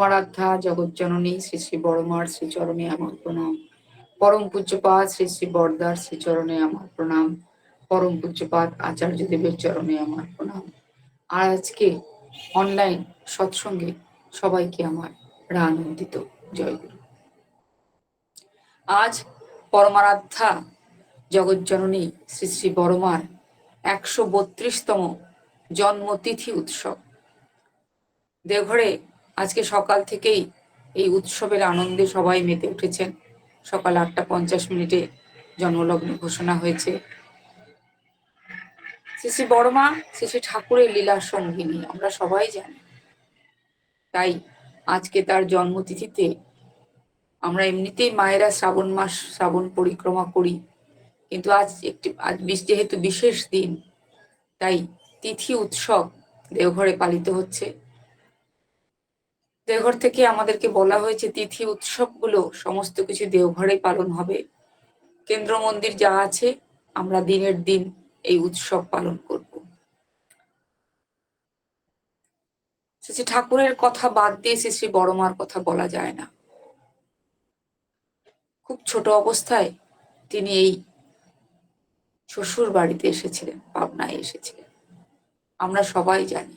পরমারাধ্যা জগৎজননী শ্রী শ্রী বড়মার শ্রীচরণে আমার প্রণাম। পরম পূজ্যপাত শ্রী শ্রী বরদার শ্রীচরণে আমার প্রণাম। পরম পূজ্যপাত আচার্য দেবের চরণে আমার প্রণাম। আর আজকে অনলাইন সৎসঙ্গে সবাইকে আমার আনন্দিত জয়গুরু আজ পরমারাধ্যা জগৎজননী শ্রী শ্রী বড়মার একশো বত্রিশতম জন্মতিথি উৎসব। দেওঘরে আজকে সকাল থেকেই এই উৎসবের আনন্দে সবাই মেতে উঠেছেন। সকাল আটটা পঞ্চাশ মিনিটে জন্মলগ্ন ঘোষণা হয়েছে। শ্রী শ্রী বড়মা, শ্রী শ্রী ঠাকুরের লীলা সঙ্গিনী আমরা সবাই জানি। তাই আজকে তার জন্মতিথিতে আমরা এমনিতেই মায়েরা শ্রাবণ মাস, শ্রাবণ পরিক্রমা করি। কিন্তু আজ একটি, আজ যেহেতু বিশেষ দিন, তাই তিথি উৎসব দেওঘরে পালিত হচ্ছে। দেওঘর থেকে আমাদেরকে বলা হয়েছে, তিথি উৎসবগুলো সমস্ত কিছু দেওঘরে পালন হবে। কেন্দ্র মন্দির যা আছে, আমরা দিনের দিন এই উৎসব পালন করব। শ্রী ঠাকুরের কথা বাদ দিয়ে শ্রী শ্রী বড়মার কথা বলা যায় না। খুব ছোট অবস্থায় তিনি এই শ্বশুর বাড়িতে এসেছিলেন, পাবনায় এসেছিলেন। আমরা সবাই জানি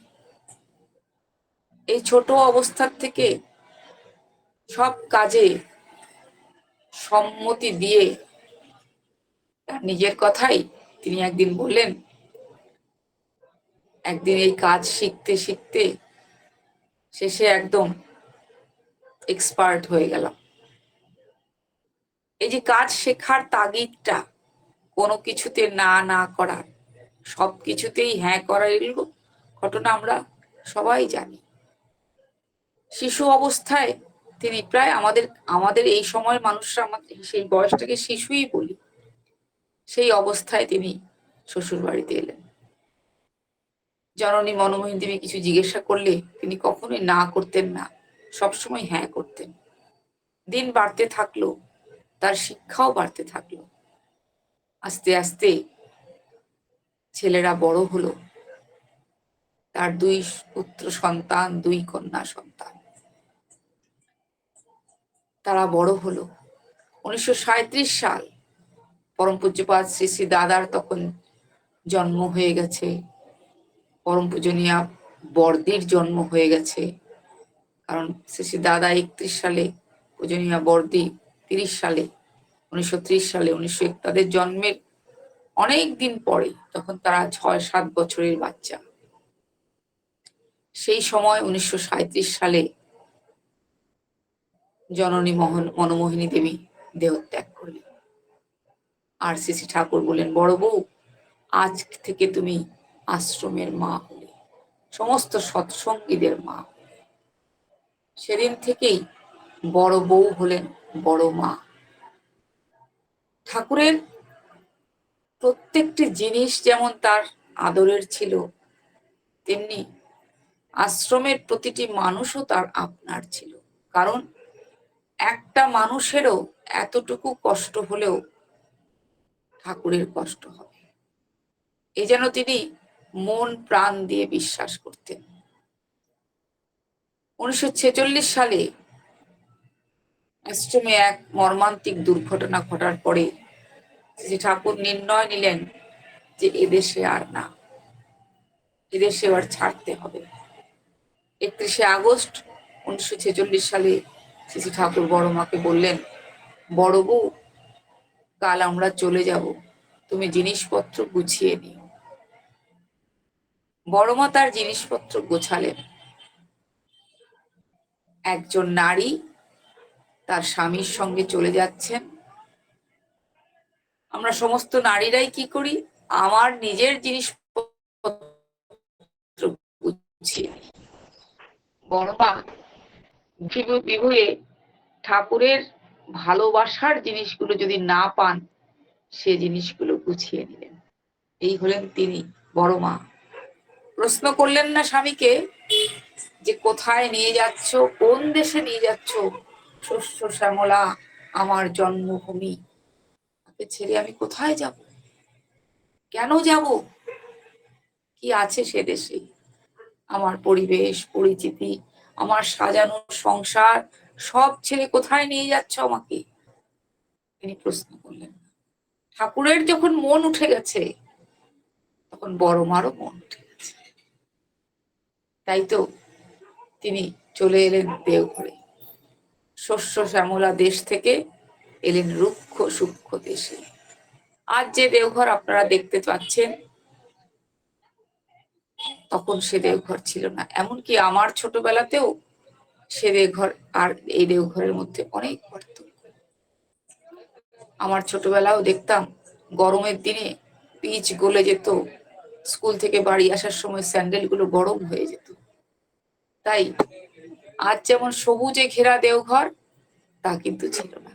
এই ছোট অবস্থার থেকে সব কাজে সম্মতি দিয়ে তার নিজের কথাই তিনি একদিন বললেন, একদিন এই কাজ শিখতে শিখতে শেষে একদম এক্সপার্ট হয়ে গেলাম। এই যে কাজ শেখার তাগিদটা, কোনো কিছুতে না না করার সব কিছুতেই হ্যাঁ করার এগুলো ঘটনা আমরা সবাই জানি। শিশু অবস্থায় তিনি প্রায় আমাদের আমাদের এই সময়ের মানুষরা আমাদের সেই বয়সটাকে শিশুই বলি। সেই অবস্থায় তিনি শ্বশুর বাড়িতে এলেন। জননী মনমোহন দেবী কিছু জিজ্ঞাসা করলে তিনি কখনোই না করতেন না, সবসময় হ্যাঁ করতেন। দিন বাড়তে থাকল, তার শিক্ষাও বাড়তে থাকল। আস্তে আস্তে ছেলেরা বড় হলো। তার দুই পুত্র সন্তান, দুই কন্যা সন্তান। তারা বড় হলো। উনিশশো সাঁইত্রিশ সাল পরম পূজ্যপাত শ্রী শ্রী দাদার তখন জন্ম হয়ে গেছে। পরম পূজনীয়া বর্দির জন্ম হয়ে গেছে। কারণ শ্রী শ্রী দাদা একত্রিশ সালে, পূজনীয়া বর্দি তিরিশ সালে, উনিশশো ত্রিশ সালে, উনিশশো এক তাদের জন্মের অনেক দিন পরে তখন তারা ছয় সাত বছরের বাচ্চা। সেই সময় উনিশশো সাঁইত্রিশ সালে জননী মোহন মনমোহিনী দেবী দেহত্যাগ করলেন। আর শ্রী ঠাকুর বললেন, বড় বউ, আজ থেকে তুমি আশ্রমের মা হলে। সমস্ত সৎসঙ্গীদের মা সেদিন থেকেই বড় বউ হলেন বড় মা। ঠাকুরের প্রত্যেকটি জিনিস যেমন তার আদরের ছিল, তেমনি আশ্রমের প্রতিটি মানুষও তার আপনার ছিল। কারণ একটা মানুষেরও এতটুকু কষ্ট হলেও ঠাকুরের কষ্ট হবে। এই যেন তিনি মন, প্রাণ দিয়ে বিশ্বাস করতেন। উনিশশো ছেচল্লিশ সালে আশ্রমে এক মর্মান্তিক দুর্ঘটনা ঘটার পরে যে ঠাকুর নির্ণয় নিলেন যে এদেশে আর না এদেশে আর ছাড়তে হবে। একত্রিশে আগস্ট উনিশশো ছেচল্লিশ সালে শ্রী ঠাকুর বড় মাকে বললেন, বড় বউ, কাল আমরা চলে যাব, তুমি জিনিসপত্র গুছিয়ে নিও। বড় মা তার জিনিসপত্র গোছালেন। একজন নারী তার স্বামীর সঙ্গে চলে যাচ্ছেন। আমরা সমস্ত নারীরাই কি করি? আমার নিজের জিনিসপত্র গুছিয়ে বড় মা বিভুয়ে ঠাকুরের ভালোবাসার জিনিসগুলো যদি না পান, সে জিনিসগুলো গুছিয়ে নিলেন। এই হলেন তিনি বড় মা। প্রশ্ন করলেন না স্বামীকে যে কোথায় নিয়ে যাচ্ছ, কোন দেশে নিয়ে যাচ্ছ? শস্য শ্যামলা, আমার জন্মভূমি। তাকে ছেড়ে আমি কোথায় যাব? কেন যাব? কি আছে সে দেশে? আমার পরিবেশ, পরিচিতি আমার সাজানো সংসার, সব ছেলে কোথায় নিয়ে যাচ্ছ আমাকে? তিনি প্রশ্ন করলেন, ঠাকুরের যখন মন উঠে গেছে, তখন বড় মারও মন উঠে গেছে। তাই তো তিনি চলে এলেন দেওঘরে। শস্য শ্যামলা দেশ থেকে এলেন রুক্ষ সূক্ষ্ম দেশে। আজ যে দেওঘর আপনারা দেখতে পাচ্ছেন তখন সে দেওঘর ছিল না। এমনকি আমার ছোটবেলাতেও সে দেওঘর আর এই দেওঘরের মধ্যে অনেক পার্থক্য। আমার ছোটবেলাও দেখতাম, গরমের দিনে পিচ গলে যেত, স্কুল থেকে বাড়ি আসার সময় স্যান্ডেলগুলো গরম হয়ে যেত। তাই আজ যেমন সবুজে ঘেরা দেওঘর, তা কিন্তু ছিল না।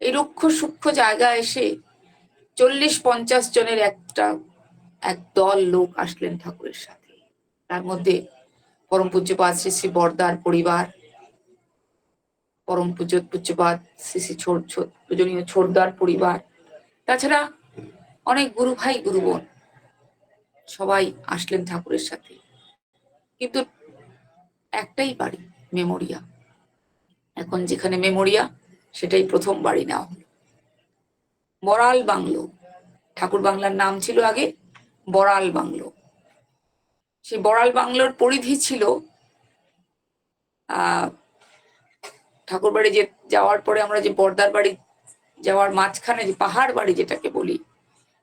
এই রুক্ষ সূক্ষ্ম জায়গা এসে চল্লিশ পঞ্চাশ জনের একটা এক দল লোক আসলেন ঠাকুরের সাথে। তার মধ্যে পরম পূজ্যপাত শ্রী শ্রী বর্দার পরিবার, পরম পূজ্য পূজ্যপাদ শ্রী শ্রী পূজনীয় ছোটদার পরিবার, তাছাড়া অনেক গুরু ভাই, গুরু বোন সবাই আসলেন ঠাকুরের সাথে। কিন্তু একটাই বাড়ি, মেমোরিয়া। এখন যেখানে মেমোরিয়া, সেটাই প্রথম বাড়ি নেওয়া হলো। মরাল বাংলো। ঠাকুর বাংলার নাম ছিল আগে বড়াল বাংলো। সেই বড়াল বাংলোর পরিধি ছিল ঠাকুর বাড়ি যে যাওয়ার পরে আমরা যে বর্দার বাড়ি যাওয়ার মাঝখানে যে পাহাড় বাড়ি যেটাকে বলি,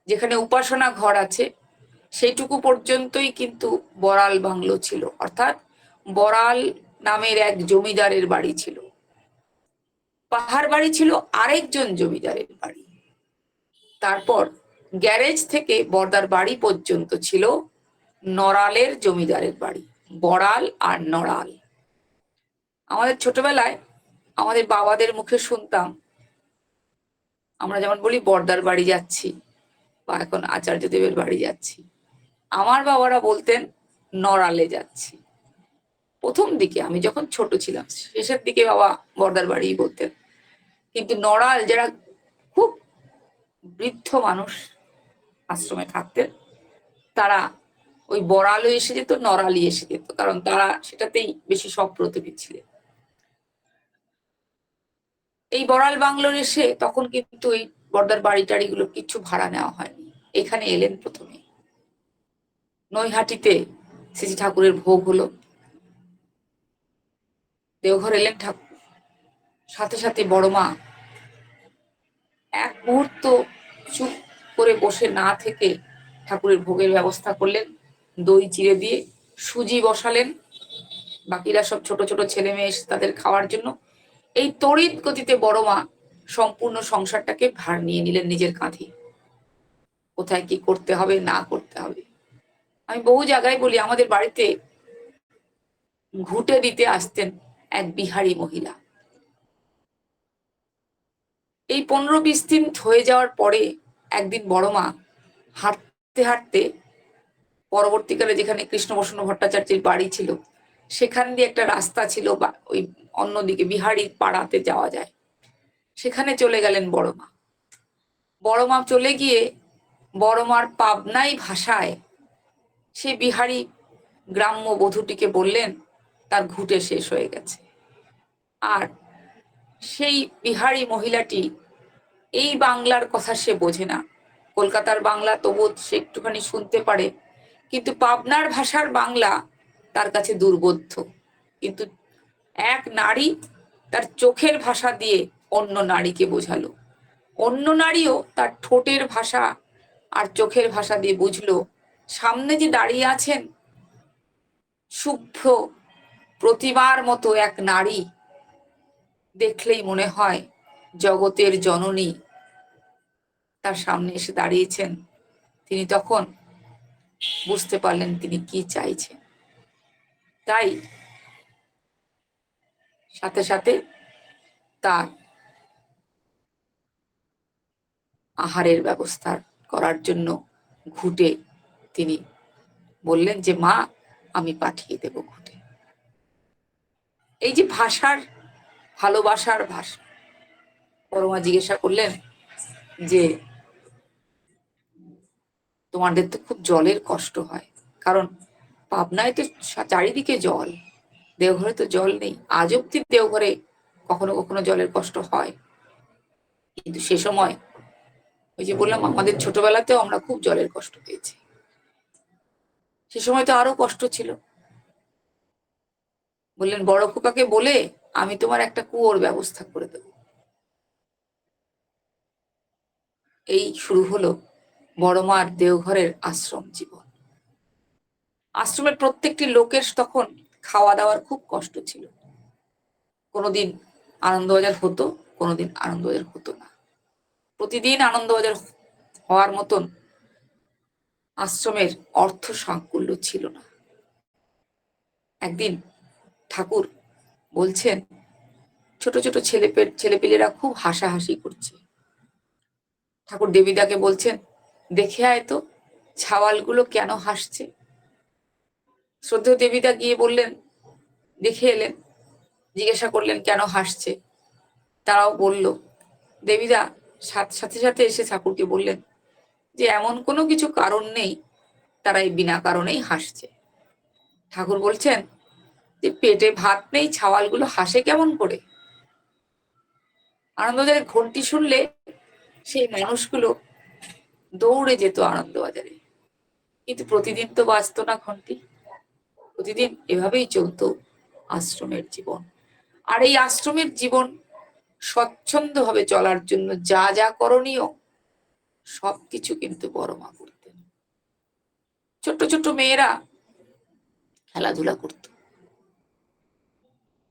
যেখানে উপাসনা ঘর আছে, সেইটুকু পর্যন্তই কিন্তু বড়াল বাংলো ছিল। অর্থাৎ বড়াল নামের এক জমিদারের বাড়ি ছিল। পাহাড় বাড়ি ছিল আরেকজন জমিদারের বাড়ি। তারপর গ্যারেজ থেকে বর্দার বাড়ি পর্যন্ত ছিল নড়ালের জমিদারের বাড়ি, বড়াল আর নড়াল। আমাদের ছোটবেলায় আমাদের বাবাদের মুখে শুনতাম, আমরা যেমন বলি, বর্দার বাড়ি যাচ্ছি বা এখন আচার্য দেবের বাড়ি যাচ্ছি। আমার বাবারা বলতেন, নড়ালে যাচ্ছি। প্রথম দিকে আমি যখন ছোট ছিলাম, শেষের দিকে বাবা বর্দার বাড়ি বলতেন। কিন্তু নড়াল যারা খুব বৃদ্ধ মানুষ আশ্রমে থাকতেন। তারা ওই বড়ালও এসে যেত নড়ালি এসে যেত, কারণ তারা সেটাতেই বেশি সপ্রতিভী ছিলেন। এই বড়াল বাংলোর এসে তখন কিন্তু এই বর্দার বাড়ি টাড়িগুলো কিছু ভাড়া নেওয়া হয়নি। এখানে এলেন প্রথমে। নৈহাটিতে শ্রী ঠাকুরের ভোগ হলো। দেওঘর এলেন ঠাকুর। সাথে সাথে বড় মা এক মুহূর্ত চুপ করে বসে না থেকে ঠাকুরের ভোগের ব্যবস্থা করলেন। দই চিড়ে দিয়ে সুজি বসালেন। বাকিরা সব ছোট ছোট ছেলে মেয়ে এসে তাদের খাওয়ার জন্য এই তড়িৎ গতিতে বড় মা সম্পূর্ণ সংসারটাকে ভার নিয়ে নিলেন নিজের কাঁধে। কোথায় কি করতে হবে, না করতে হবে। আমি বহু জায়গায় বলি, আমাদের বাড়িতে ঘুটে দিতে আসতেন এক বিহারি মহিলা। এই পনেরো বিশ দিন হয়ে যাওয়ার পরে একদিন বড় মা হাঁটতে হাঁটতে পরবর্তীকালে যেখানে কৃষ্ণ বসন্ত ভট্টাচার্যের বাড়ি ছিল, সেখান দিয়ে একটা রাস্তা ছিল বা ওই অন্যদিকে বিহারি পাড়াতে যাওয়া যায়। সেখানে চলে গেলেন বড় মা। বড় মা চলে গিয়ে বড় মার পাবনাই ভাষায় সে বিহারি গ্রাম্য বধূটিকে বললেন, তার ঘুটে শেষ হয়ে গেছে। আর সেই বিহারি মহিলাটি এই বাংলার কথা সে বোঝে না। কলকাতার বাংলা তবু সে একটুখানি শুনতে পারে। কিন্তু পাবনার ভাষার বাংলা তার কাছে দুর্বোধ্য। কিন্তু এক নারী তার চোখের ভাষা দিয়ে অন্য নারীকে বোঝালো। অন্য নারীও তার ঠোঁটের ভাষা আর চোখের ভাষা দিয়ে বুঝলো, সামনে যে দাঁড়িয়ে আছেন শুভ্র প্রতিমার মতো এক নারী, দেখলেই মনে হয় জগতের জননী তার সামনে এসে দাঁড়িয়েছেন। তিনি তখন বুঝতে পারলেন তিনি কি চাইছেন। তাই সাথে সাথে তার আহারের ব্যবস্থা করার জন্য ঘুটে তিনি বললেন যে, মা, আমি পাঠিয়ে দেব ঘুটে। এই যে ভাষার, ভালোবাসার ভাষা পরমা জিজ্ঞাসা করলেন যে, তোমাদের তো খুব জলের কষ্ট হয়। কারণ পাবনায় তো চারিদিকে জল। দেওঘরে তো জল নেই। আজ অব্দি দেওঘরে কখনো কখনো জলের কষ্ট হয়। কিন্তু সে সময় ওই যে বললাম, আমাদের ছোটবেলাতেও আমরা খুব জলের কষ্ট পেয়েছি। সে সময় তো আরও কষ্ট ছিল। বললেন, বড় খোকাকে বলে আমি তোমার একটা কুয়োর ব্যবস্থা করে দেব। এই শুরু হলো বড় মার দেওঘরের আশ্রম জীবন। আশ্রমের প্রত্যেকটি লোকের তখন খাওয়া দাওয়ার খুব কষ্ট ছিল। কোনোদিন আনন্দবাজার হতো, কোনোদিন আনন্দবাজার হতো না। প্রতিদিন আনন্দবাজার হওয়ার মতন আশ্রমের অর্থ সাকুল্য ছিল না। একদিন ঠাকুর বলছেন, ছোট ছোট ছেলে ছেলেপিলেরা খুব হাসাহাসি করছে। ঠাকুর দেবীদাকে বলছেন, দেখে আয় তো, ছাওয়ালগুলো কেন হাসছে? শ্রদ্ধেয় দেবীদা গিয়ে বললেন, দেখে এলেন, জিজ্ঞাসা করলেন কেন হাসছে? তারাও বলল, দেবীদা সাথে সাথে এসে ঠাকুরকে বললেন যে, এমন কোনো কিছু কারণ নেই তারা এই বিনা কারণেই হাসছে। ঠাকুর বলছেন, যে, পেটে ভাত নেই, ছাওয়ালগুলো হাসে কেমন করে? আনন্দদের ঘন্টি শুনলে সেই মানুষগুলো দৌড়ে যেত আনন্দবাজারে। কিন্তু প্রতিদিন তো বাঁচত না ঘন্টি। প্রতিদিন এভাবেই চলতো আশ্রমের জীবন। আর এই আশ্রমের জীবন স্বচ্ছন্দভাবে চলার জন্য যা যা করণীয়, সবকিছু কিন্তু বড় মা করতেন। ছোট্ট ছোট্ট মেয়েরা খেলাধুলা করত।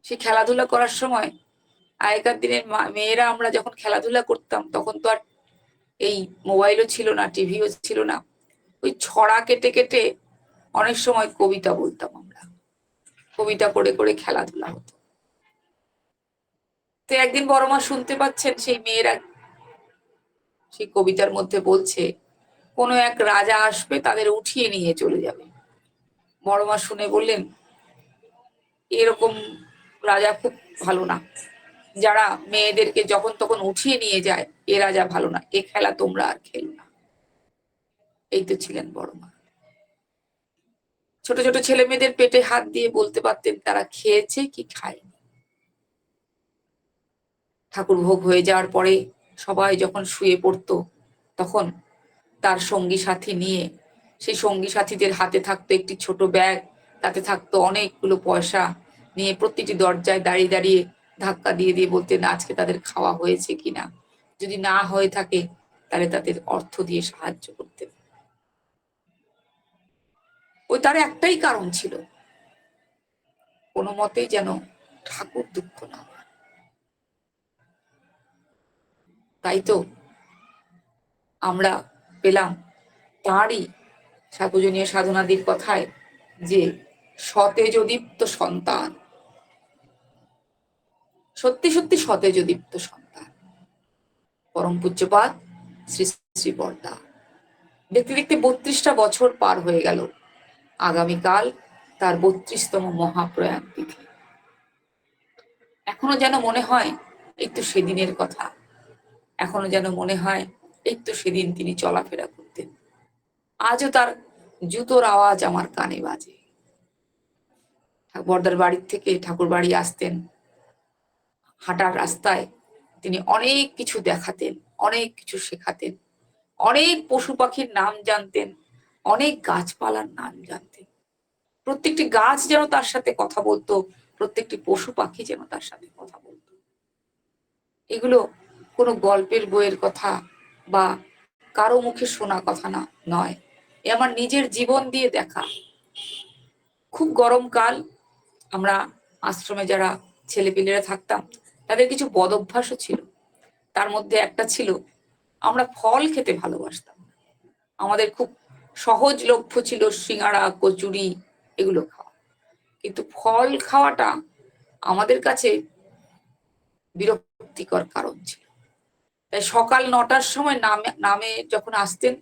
সে খেলাধুলা করার সময় আগেকার দিনের মেয়েরা আমরা যখন খেলাধুলা করতাম, তখন তো আর এই মোবাইলও ছিল না, টিভিও ছিল না। ওই ছড়া কেটে কেটে অনেক সময় কবিতা বলতাম আমরা। কবিতা করে করে খেলাধুলা হতো। তো একদিন বড় মা শুনতে পাচ্ছেন, সেই মেয়েরা সেই কবিতার মধ্যে বলছে, কোনো এক রাজা আসবে, তাদের উঠিয়ে নিয়ে চলে যাবে। বড় মা শুনে বললেন, এরকম রাজা খুব ভালো না। যারা মেয়েদেরকে যখন তখন উঠিয়ে নিয়ে যায় এ রাজা ভালো না, এ খেলা তোমরা আর খেলো না। এই তো ছিলেন বড় মা। ছোট ছোট ছেলে মেয়েদের পেটে হাত দিয়ে বলতে পারতেন, তারা খেয়েছে কি খায়নি। ঠাকুর ভোগ হয়ে যাওয়ার পরে সবাই যখন শুয়ে পড়তো, তখন তার সঙ্গী সাথী নিয়ে, সেই সঙ্গী সাথীদের হাতে থাকতো একটি ছোট ব্যাগ, তাতে থাকতো অনেকগুলো পয়সা নিয়ে প্রতিটি দরজায় দাঁড়িয়ে দাঁড়িয়ে ধাক্কা দিয়ে দিয়ে বলতেন আজকে তাদের খাওয়া হয়েছে কিনা? যদি না হয়ে থাকে, তাহলে তাদের অর্থ দিয়ে সাহায্য করতেন ওই তার একটাই কারণ ছিল, কোনো মতেই যেন ঠাকুর দুঃখ না তাই তো আমরা পেলাম তাঁরই সার্বজনীয় সাধনাদির কথায় যে, সতেজদীপ্ত সন্তান। সত্যি সত্যি সতেজ সতেজদীপ্ত সন্তান। পরম পূজ্যপাত শ্রী শ্রী বর্দা। দেখতে দেখতে বত্রিশটা বছর পার হয়ে গেল। আগামীকাল তার বত্রিশতম মহাপ্রয়াণ তিথি। এখনও যেন মনে হয় তো সেদিনের কথা। এখনও যেন মনে হয় তো সেদিন তিনি চলাফেরা করতেন। আজও তার জুতোর আওয়াজ আমার কানে বাজে। বর্দার বাড়ির থেকে ঠাকুর বাড়ি আসতেন হাঁটার রাস্তায় তিনি অনেক কিছু দেখাতেন, অনেক কিছু শেখাতেন, অনেক পশু পাখির নাম জানতেন, অনেক গাছপালার নাম জানতেন। প্রত্যেকটি গাছ যেন তার সাথে কথা বলতো, প্রত্যেকটি পশু পাখি যেন তার সাথে কথা বলতো। এগুলো কোনো গল্পের বইয়ের কথা বা কারও মুখে শোনা কথা না, নয়। এ আমার নিজের জীবন দিয়ে দেখা। খুব গরমকাল, আমরা আশ্রমে যারা ছেলেপিলেরা থাকতাম তাদের কিছু বদ অভ্যাসও ছিল। তার মধ্যে একটা ছিল, আমরা ফল খেতে ভালোবাসতাম। আমাদের খুব সহজলভ্য ছিল সিঙ্গাড়া কচুরি এগুলো খাওয়া। কিন্তু ফল খাওয়াটা আমাদের কাছে বিরক্তিকর কারণ ছিল। তাই সকাল নটার সময় নামে নামে যখন আসতেন,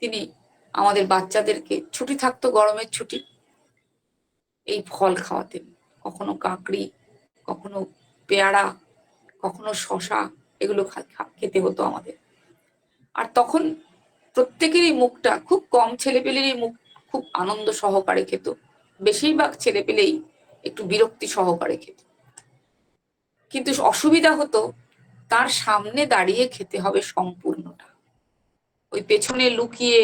তিনি আমাদের বাচ্চাদেরকে, ছুটি থাকতো গরমের ছুটি। এই ফল খাওয়াতেন। কখনো কাকড়ি, কখনো পেয়ারা, কখনো শশা এগুলো খেতে হতো আমাদের। আর তখন প্রত্যেকেরই মুখটা খুব কম ছেলেপেলেরই মুখ খুব আনন্দ সহকারে খেত। বেশিরভাগ ছেলেপেলেই একটু বিরক্তি সহকারে খেত। কিন্তু অসুবিধা হতো, তার সামনে দাঁড়িয়ে খেতে হবে সম্পূর্ণটা। ওই পেছনে লুকিয়ে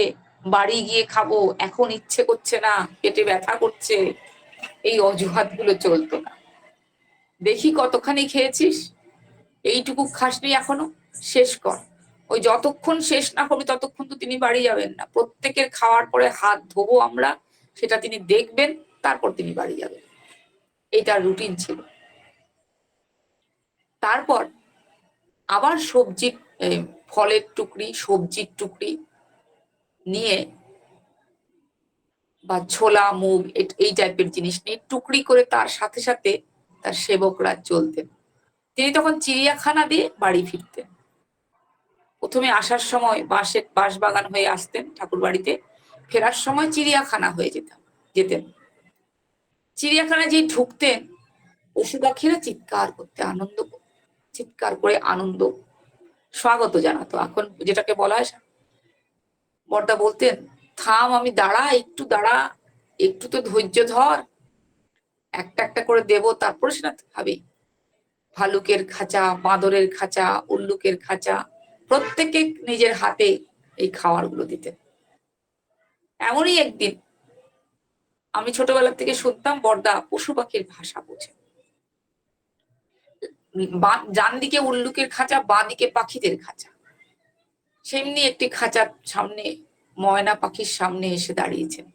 বাড়ি গিয়ে খাব, এখন ইচ্ছে করছে না, পেটে ব্যথা করছে, এই অজুহাতগুলো চলতো না। দেখি কতখানি খেয়েছিস। এইটুকু খাসনি এখনও, শেষ কর। ওই যতক্ষণ শেষ না হবে ততক্ষণ তো তিনি বাড়ি যাবেন না। প্রত্যেকের খাওয়ার পরে হাত ধোবো আমরা, সেটা তিনি দেখবেন, তারপর তিনি বাড়ি যাবেন। এইটার রুটিন ছিল। তারপর আবার সবজির ফলের টুকরি, সবজির টুকরি নিয়ে বা ছোলা, মুগ এই টাইপের জিনিস নিয়ে টুকরি করে তার সাথে সাথে তার সেবকরা চলতেন। তিনি তখন চিড়িয়াখানা দিয়ে বাড়ি ফিরতেন। প্রথমে আসার সময় বাঁশের বাঁশ বাগান হয়ে আসতেন ঠাকুর বাড়িতে ফেরার সময় চিড়িয়াখানা হয়ে যেতাম, যেতেন। চিড়িয়াখানা যে ঢুকতেন, পশু পাখিরা চিৎকার করতে আনন্দ চিৎকার করে আনন্দ। স্বাগত জানাতো। এখন যেটাকে বলা হয়, বর্দা বলতেন, থাম, আমি দাঁড়া, একটু দাঁড়া, একটু তো ধৈর্য ধর একটা একটা করে দেব, তারপরে সেটা খাবি ভালুকের খাঁচা, বাঁদরের খাঁচা, উল্লুকের খাঁচা, প্রত্যেকে নিজের হাতে এই খাবারগুলো দিতেন এমনই একদিন আমি ছোটবেলা থেকে শুনতাম, বর্দা পশু পাখির ভাষা বোঝে। ডান দিকে উল্লুকের খাঁচা বাঁ দিকে পাখিদের খাঁচা। সেমনি একটি খাঁচার সামনে ময়না পাখির সামনে এসে দাঁড়িয়েছেন।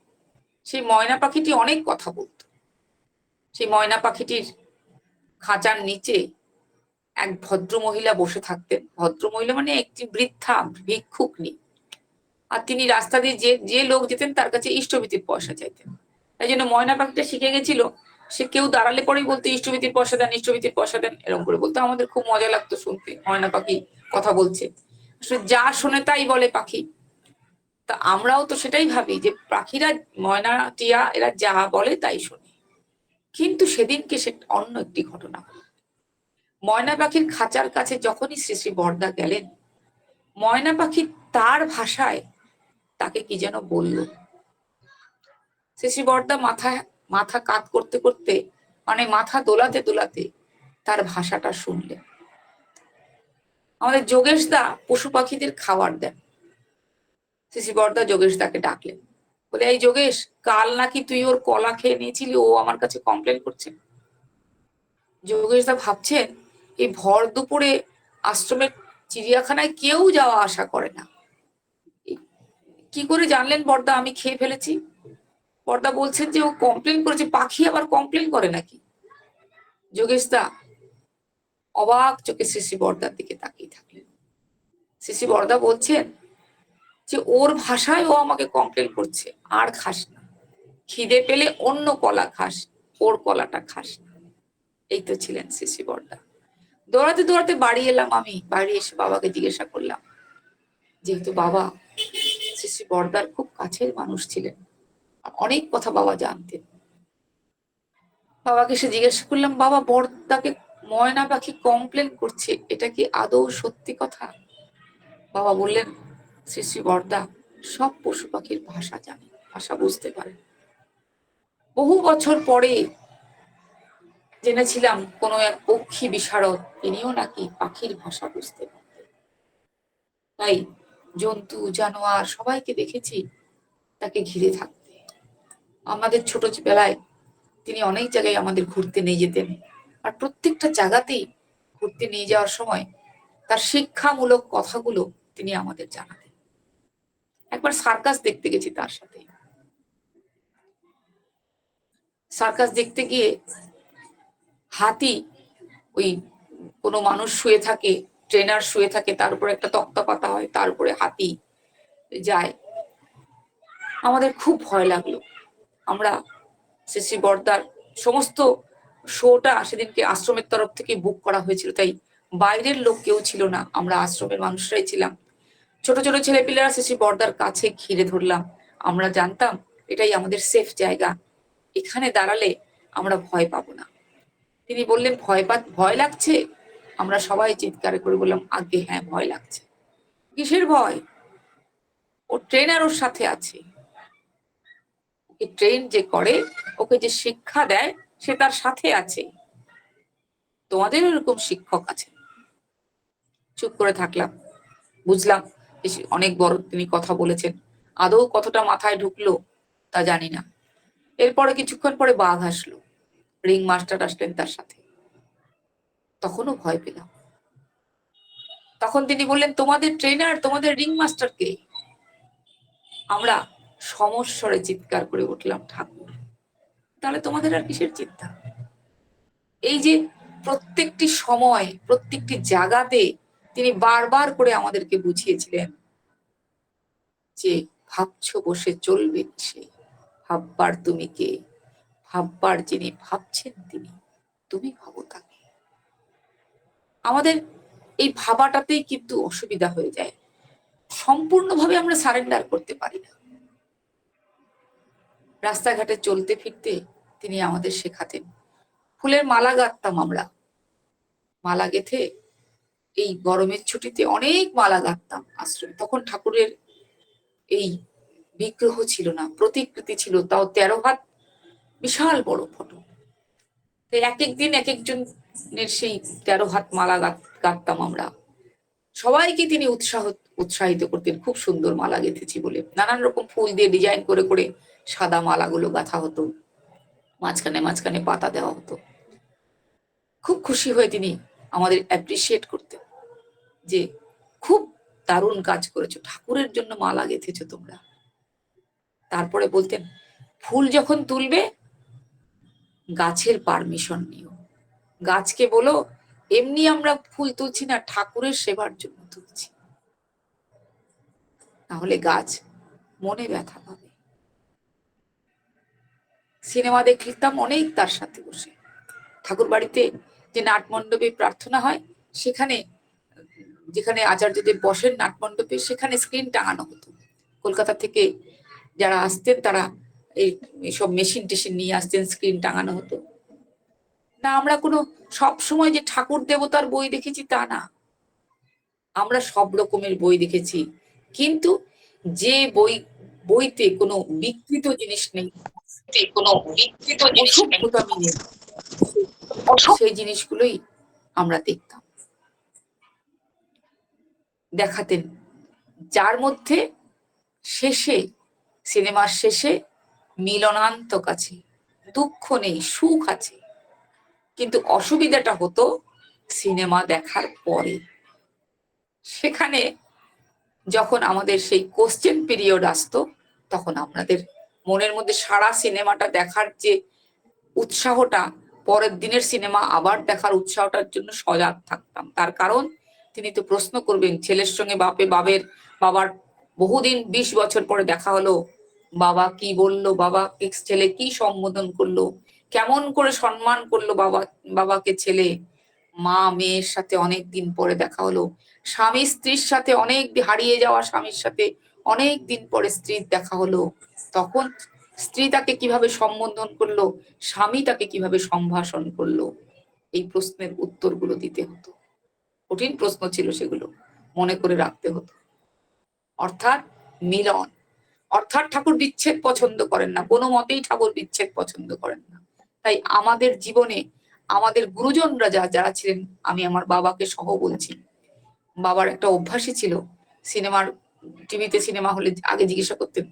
সেই ময়না পাখিটি অনেক কথা বলত। সেই ময়না পাখিটির খাঁচার নিচে এক ভদ্র মহিলা বসে থাকতেন। ভদ্র মহিলা মানে একটি বৃদ্ধা, ভিক্ষুকনি। আর তিনি রাস্তা দিয়ে যে যে লোক যেতেন তার কাছে ইষ্টভীতির পয়সা চাইতেন। তাই জন্য ময়না পাখিটা শিখে গেছিল, সে কেউ দাঁড়ালে পরেই বলতো, ইষ্টভীতির পয়সা দেন, ইষ্টভীতির পয়সা দেন, এরকম করে বলতো। আমাদের খুব মজা লাগতো শুনতে, ময়না পাখি কথা বলছে। যা শোনে তাই বলে পাখি। তা আমরাও তো সেটাই ভাবি যে পাখিরা, ময়না, টিয়া, এরা যা বলে তাই শুনে। কিন্তু সেদিনকে সে অন্য একটি ঘটনা ময়না পাখির খাঁচার কাছে যখনই শ্রী শ্রী বর্দা গেলেন, ময়না পাখি তার ভাষায় তাকে কি যেন বলল। শ্রী শ্রী বর্দা মাথা মাথা কাত করতে করতে মানে মাথা দোলাতে দোলাতে তার ভাষাটা শুনলেন। আমাদের যোগেশ দা পশু পাখিদের খাবার দেন। শ্রী বর্দা যোগেশ দাকে ডাকলেন। বলে, এই যোগেশ, কাল নাকি তুই ওর কলা খেয়ে নিয়েছিলি, ও আমার কাছে কমপ্লেন করছে। যোগেশ দা ভাবছেন এই ভর দুপুরে আশ্রমের চিড়িয়াখানায় কেউ যাওয়া আসা করে না। কি করে জানলেন বর্দা আমি খেয়ে ফেলেছি? বর্দা বলছেন যে, ও কমপ্লেন করেছে, পাখি আবার কমপ্লেন করে নাকি? যোগেশ দা অবাক চোখে শ্রী বর্দার দিকে তাকিয়ে থাকলেন। শ্রী বর্দা বলছেন যে ওর ভাষায় ও আমাকে কমপ্লেন করছে, আর খাস না। খিদে পেলে অন্য কলা খাস, ওর কলাটা খাস না। এই তো ছিলেন শ্রী বর্দা। দৌড়াতে দৌড়াতে বাড়ি এলাম আমি, বাড়ি এসে বাবাকে জিজ্ঞাসা করলাম, যেহেতু বাবা শ্রী বর্দার খুব কাছের মানুষ ছিলেন, অনেক কথা বাবা জানতেন। বাবাকে সে জিজ্ঞাসা করলাম, বাবা বর্দাকে ময়না পাখি কমপ্লেন করছে, এটা কি আদৌ সত্যি কথা? বাবা বললেন শ্রী শ্রী বর্দা সব পশু পাখির ভাষা জানে, ভাষা বুঝতে পারে। বহু বছর পরে জেনেছিলাম কোন এক পক্ষী বিশারদ, তিনিও নাকি পাখির ভাষা বুঝতে পারতেন। তাই জন্তু, জানোয়ার সবাইকে দেখেছি তাকে ঘিরে থাকতে। আমাদের ছোট বেলায় তিনি অনেক জায়গায় আমাদের ঘুরতে নিয়ে যেতেন আর প্রত্যেকটা জায়গাতেই ঘুরতে নিয়ে যাওয়ার সময় তার শিক্ষামূলক কথাগুলো তিনি আমাদের জানাতেন। একবার সার্কাস দেখতে গেছি তার সাথে। সার্কাস দেখতে গিয়ে হাতি ওই কোনো মানুষ শুয়ে থাকে, ট্রেনার শুয়ে থাকে, তার উপরে একটা তক্তা পাতা হয়, তার উপরে হাতি যায়। আমাদের খুব ভয় লাগল। আমরা শ্রী বর্দার সমস্ত শোটা সেদিনকে আশ্রমের তরফ থেকে বুক করা হয়েছিল, তাই বাইরের লোক কেউ ছিল না, আমরা আশ্রমের মানুষরাই ছিলাম। ছোট ছোট ছেলেপিলেরা শ্রী বর্দার কাছে ঘিরে ধরলাম। আমরা জানতাম এটাই আমাদের সেফ জায়গা। এখানে দাঁড়ালে আমরা ভয় পাবো না। তিনি বললেন, ভয় পা, ভয় লাগছে? আমরা সবাই চিৎকার করে বললাম আগে হ্যাঁ ভয় লাগছে। কিসের ভয়? ও ট্রেনার ওর সাথে আছে। ওকে ট্রেন যে করে, ওকে যে শিক্ষা দেয়, সে তার সাথে আছে। তোমাদের এরকম শিক্ষক আছে? চুপ করে থাকলাম। বুঝলাম অনেক বড় তিনি কথা বলেছেন। আদৌ কতটা মাথায় ঢুকলো তা জানি না। এরপরে কিছুক্ষণ পরে বাঘ আসলো। রিং মাস্টার আসলেন তার সাথে। তখনও ভয় পেলাম। তখন তিনি বললেন, তোমাদের ট্রেনার তোমাদের রিং মাস্টার কে? আমরা সমস্বরে চিৎকার করে উঠলাম, ঠাকুর, তাহলে তোমাদের আর কিসের চিন্তা? এই যে প্রত্যেকটি সময়, প্রত্যেকটি জায়গাতে তিনি বারবার করে আমাদেরকে বুঝিয়েছিলেন যে ভাবছ বসে চলবে সে ভাববার তুমি কে? ভাববার যিনি ভাবছেন তিনি, তুমি ভাবো তাকে। আমাদের এই ভাবাটাতেই কিন্তু অসুবিধা হয়ে যায়। সম্পূর্ণভাবে আমরা সারেন্ডার করতে পারি না। রাস্তাঘাটে চলতে ফিরতে তিনি আমাদের শেখাতেন। ফুলের মালা গাঁথতাম আমরা। মালা গেথে এই গরমের ছুটিতে অনেক মালা গাঁথতাম আশ্রমে। তখন ঠাকুরের এই বিগ্রহ ছিল না, প্রতিকৃতি ছিল, তাও তেরো হাত বিশাল বড় ফটো। এক এক দিন এক একজনের সেই তেরো হাত মালা গাঁথতাম আমরা। সবাইকে তিনি উৎসাহ, উৎসাহিত করতেন, খুব সুন্দর মালা গেঁথেছি বলে। নানান রকম ফুল দিয়ে ডিজাইন করে করে সাদা মালাগুলো গাঁথা হতো। মাঝখানে মাঝখানে পাতা দেওয়া হতো। খুব খুশি হয়ে তিনি আমাদের অ্যাপ্রিসিয়েট করতেন। যে খুব দারুণ কাজ করেছ, ঠাকুরের জন্য মালা গেঁথেছো তোমরা। তারপরে বলতেন, ফুল যখন তুলবে, গাছের পারমিশন নিও। গাছকে বলো, এমনি আমরা ফুল তুলছি না, ঠাকুরের সেবার জন্য তুলছি। তাহলে গাছ মনে ব্যথা পাবে। সিনেমা দেখতাম অনেক তার সাথে বসে। ঠাকুর বাড়িতে যে নাটমণ্ডপে প্রার্থনা হয়, সেখানে যেখানে আচার্যদেব বসেন নাটমণ্ডপে সেখানে স্ক্রিন টাঙানো হতো। কলকাতা থেকে যারা আসতেন তারা এই সব মেশিন টেশিন নিয়ে আসতেন স্ক্রিন টাঙানো হতো। না আমরা কোনো সব সময় যে ঠাকুর দেবতার বই দেখেছি তা না। আমরা সব রকমের বই দেখেছি। কিন্তু যে বই বইতে কোনো বিকৃত জিনিস নেই কোনো বিকৃত জিনিস সেই জিনিসগুলোই আমরা দেখতাম দেখাতেন। যার মধ্যে শেষে, সিনেমার শেষে মিলনান্তক আছে, দুঃখ নেই, সুখ আছে। কিন্তু অসুবিধাটা হতো সিনেমা দেখার পরে। সেখানে যখন আমাদের সেই কোশ্চেন পিরিয়ড আসতো, তখন আমাদের মনের মধ্যে সারা সিনেমাটা দেখার যে উৎসাহটা, পরের দিনের সিনেমা আবার দেখার উৎসাহটার জন্য সজাগ থাকতাম। তার কারণ তিনি তো প্রশ্ন করবেন, ছেলের সঙ্গে বাপে, বাবের বাবার বহুদিন, বিশ বছর পরে দেখা হলো। বাবা কি বলল? বাবা ছেলে কি সম্বোধন করল? কেমন করে সম্মান করল বাবা, বাবাকে ছেলে? মা, মেয়ের সাথে অনেক দিন পরে দেখা হলো। স্বামী, স্ত্রীর সাথে অনেক হারিয়ে যাওয়া স্বামীর সাথে অনেক দিন পরে স্ত্রীর দেখা হলো। তখন স্ত্রী তাকে কীভাবে সম্বোধন করল? স্বামী তাকে কীভাবে সম্ভাষণ করল? এই প্রশ্নের উত্তরগুলো দিতে হতো। কঠিন প্রশ্ন ছিল সেগুলো মনে করে রাখতে হতো। অর্থাৎ মিলন। অর্থাৎ ঠাকুর বিচ্ছেদ পছন্দ করেন না। কোনো মতেই ঠাকুর বিচ্ছেদ পছন্দ করেন না। তাই আমাদের জীবনে আমাদের গুরুজনরা যা, যারা ছিলেন, আমি আমার বাবাকে সহ বলছি। বাবার একটা অভ্যাসই ছিল, সিনেমার, টিভিতে সিনেমা হলে আগে জিজ্ঞাসা করতেন,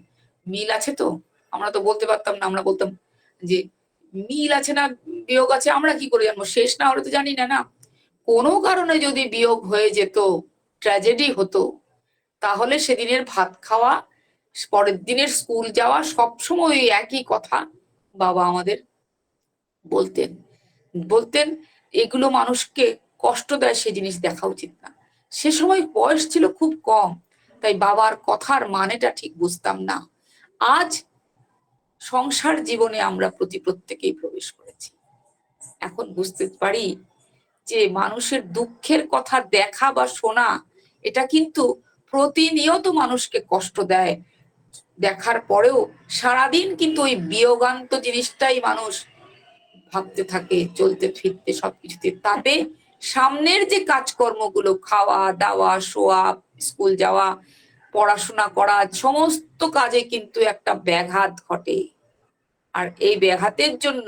মিল আছে তো? আমরা তো বলতে পারতাম না। আমরা বলতাম যে, মিল আছে না? বিয়োগ আছে? আমরা কি করে জানব? শেষ না? হলে তো জানি না না। কোনো কারণে যদি বিয়োগ হয়ে যেত ট্র্যাজেডি হতো, তাহলে সেদিনের ভাত খাওয়া, পরের দিনের স্কুল যাওয়া সবসময় একই কথা বাবা আমাদের বলতেন। বলতেন, এগুলো মানুষকে কষ্ট দেয় সে জিনিস দেখা উচিত না। সে সময় বয়স ছিল খুব কম, তাই বাবার কথার মানেটা ঠিক বুঝতাম না। আজ সংসার জীবনে আমরা প্রতি প্রত্যেকেই প্রবেশ করেছি। এখন বুঝতে পারি যে মানুষের দুঃখের কথা দেখা বা শোনা, এটা কিন্তু প্রতিনিয়ত মানুষকে কষ্ট দেয়। দেখার পরেও সারাদিন কিন্তু ওই বিয়োগান্ত জিনিসটাই মানুষ ভাবতে থাকে, চলতে ফিরতে সবকিছুতে। তাতে সামনের যে কাজকর্মগুলো, খাওয়া, দাওয়া, শোয়া, স্কুল যাওয়া, পড়াশোনা করা, সমস্ত কাজে কিন্তু একটা ব্যাঘাত ঘটে। আর এই ব্যাঘাতের জন্য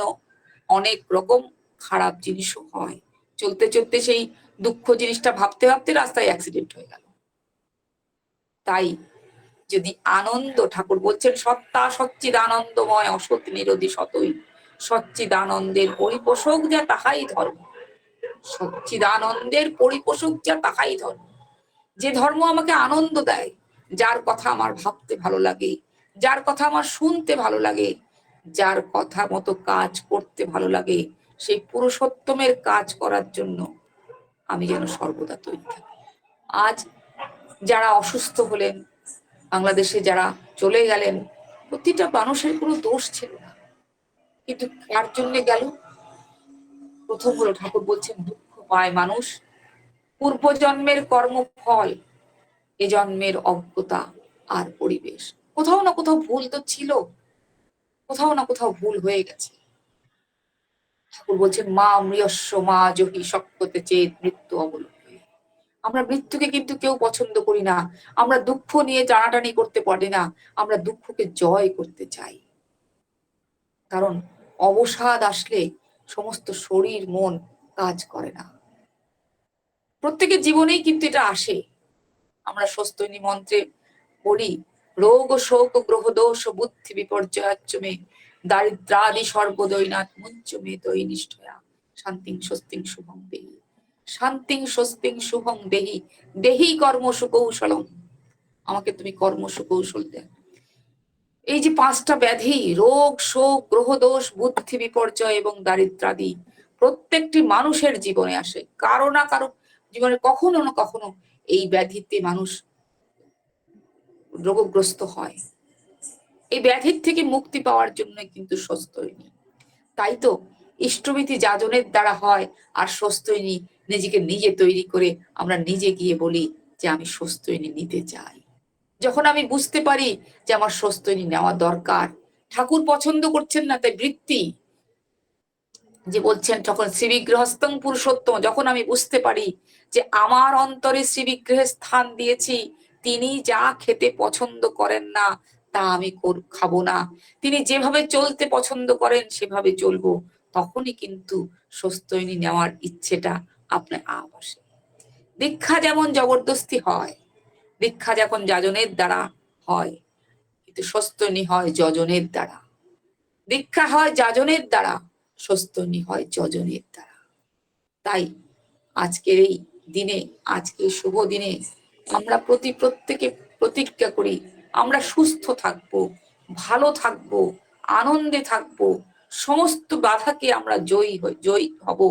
অনেক রকম খারাপ জিনিসও হয়। চলতে চলতে সেই দুঃখ জিনিসটা ভাবতে ভাবতে রাস্তায় অ্যাক্সিডেন্ট হয়ে গেল। তাই যদি আনন্দ ঠাকুর বলছেন, সত্তা সচ্চিদ আনন্দময়, অসৎ নিরোধী সতই। সচ্চিদ আনন্দের পরিপোষক যা, তাহাই ধর্ম। সচ্চিদ আনন্দের পরিপোষক যা, তাহাই ধর্ম। যে ধর্ম আমাকে আনন্দ দেয়, যার কথা আমার ভাবতে ভালো লাগে, যার কথা আমার শুনতে ভালো লাগে, যার কথা মতো কাজ করতে ভালো লাগে সেই পুরুষোত্তমের কাজ করার জন্য আমি যেন সর্বদা তৈরি থাকি। আজ যারা অসুস্থ হলেন, বাংলাদেশে যারা চলে গেলেন, প্রতিটা মানুষের কোনো দোষ ছিল না। কিন্তু কার জন্য গেল? প্রথম হলো ঠাকুর বলছেন, দুঃখ পায় মানুষ। পূর্বজন্মের কর্মফল, এ জন্মের অজ্ঞতা আর পরিবেশ। কোথাও না কোথাও ভুল তো ছিল, কোথাও না কোথাও ভুল হয়ে গেছে। ঠাকুর বলছেন মা, মৃয়স্ব, মা, জহি, শক্ততে চেত, মৃত্যু অবলম্বী। আমরা মৃত্যুকে কিন্তু কেউ পছন্দ করি না। আমরা দুঃখ নিয়ে টানাটানি করতে পারি না। আমরা দুঃখকে জয় করতে চাই। কারণ অবসাদ আসলে সমস্ত শরীর, মন কাজ করে না। প্রত্যেকের জীবনেই কিন্তু এটা আসে। আমরা স্বস্তিনী মন্ত্রে পড়ি রোগ, শোক, গ্রহ, দোষ, বুদ্ধি, বিপর্যয় দারিদ্রাদি সর্বদৈনাথ মুঞ্চ মে দৈ নিষ্ঠয়া। শান্তিং স্বস্তিং শুভং দেহি। শান্তিং স্বস্তিং শুভং দেহি। দেহি কর্ম সুকৌশলম। আমাকে তুমি কর্ম সুকৌশল দেয় এই যে পাঁচটা ব্যাধি, রোগ, শোক, গ্রহদোষ, বুদ্ধি, বিপর্যয় এবং দারিদ্রাদি, প্রত্যেকটি মানুষের জীবনে আসে। কারও না কারও জীবনে কখনো না কখনো এই ব্যাধিতে মানুষ রোগগ্রস্ত হয়। এই ব্যাধির থেকে মুক্তি পাওয়ার জন্য কিন্তু স্বস্ত্যয়নী তাই তো ইষ্টভীতি যাজনের দ্বারা হয় আর স্বস্ত্যয়নী নিজেকে নিজে তৈরি করে আমরা নিজে গিয়ে বলি যে আমি স্বস্ত্যয়নী নিতে চাই। যখন আমি বুঝতে পারি যে আমার স্বস্ত্যয়নী নেওয়া দরকার, ঠাকুর পছন্দ করছেন না তাই বৃত্তি যে বলছেন তখন শ্রীবিগ্রহস্তং পুরুষোত্তম, যখন আমি বুঝতে পারি যে আমার অন্তরে শ্রীবিগ্রহে স্থান দিয়েছি, তিনি যা খেতে পছন্দ করেন না তা আমি খাব না। তিনি যেভাবে চলতে পছন্দ করেন, সেভাবে চলবো। তখনই কিন্তু স্বস্ত্যয়নী নেওয়ার ইচ্ছেটা আপনার আপ আসে। দীক্ষা যেমন জবরদস্তি হয়, দীক্ষা যখন যাজনের দ্বারা হয়, কিন্তু স্বস্ত্যয়নী হয় যজনের দ্বারা। দীক্ষা হয় যাজনের দ্বারা স্বস্ত্যয়নী হয় যজনের দ্বারা। তাই আজকের এই দিনে, আজকের শুভ দিনে আমরা প্রতি প্রত্যেকে প্রতিজ্ঞা করি আমরা সুস্থ থাকব, ভালো থাকব, আনন্দে থাকব, সমস্ত বাধাকে আমরা জয়ী জয়ী হব।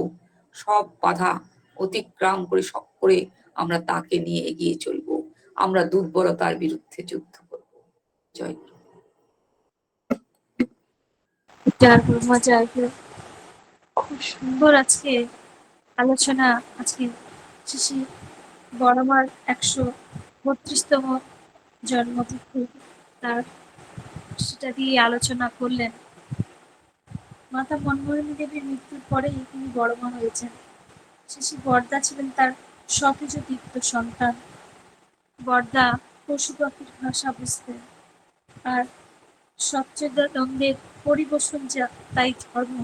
সব বাধা অতিক্রম করে সব করে আমরা তাকে নিয়ে এগিয়ে চলব। আমরা দুর্বলতার বিরুদ্ধে যুদ্ধ করব। জয় খুব সুন্দর আজকে আলোচনা আজকে শিশি বড়মার একশো বত্রিশতম জন্মতিথি তার সেটা দিয়ে আলোচনা করলেন। মাতা মনমোহিনী দেবীর মৃত্যুর পরেই তিনি বড় মা হয়েছেন। শিশি বর্দা ছিলেন তার সতেজ দীপ্ত সন্তান। বর্দা পশু পাখির ভাষা বুঝতেন। আর সচ্চেদানন্দের পরিবেশন যা তাই ধর্ম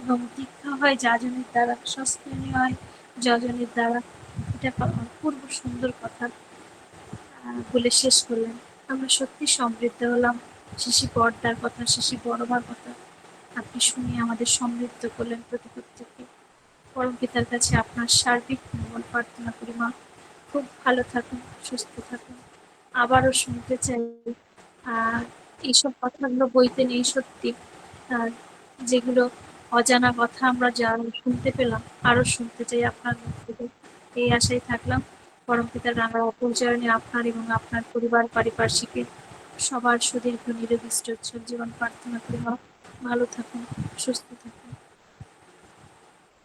এবং দীক্ষা হয় যাজনের দ্বারা সস্তীর্ণ হয় যজনের দ্বারা। এটা পূর্ব সুন্দর কথা। বলে শেষ করলেন। আমরা সত্যি সমৃদ্ধ হলাম। শিশি পর্দার কথা, শিশি বড়বার কথা। আপনি শুনে আমাদের সমৃদ্ধ করলেন প্রতি প্রত্যেককে পরম পিতার কাছে আপনার সার্বিক মঙ্গল প্রার্থনা করি, মা? খুব ভালো থাকুন, সুস্থ থাকুন। আবারও শুনতে চাই। আর এইসব কথাগুলো বইতে নেই সত্যি। যেগুলো অজানা কথা আমরা যা শুনতে পেলাম আরও শুনতে চাই আপনার এই আশায় থাকলাম। পরম পিতার রাঙা অপরচরণে আপনার এবং আপনার পরিবার পারিপার্শ্বিকের সবার সুদীর্ঘ নিরবিষ্ট জীবন প্রার্থনা করি ভালো থাকুন, সুস্থ থাকুন।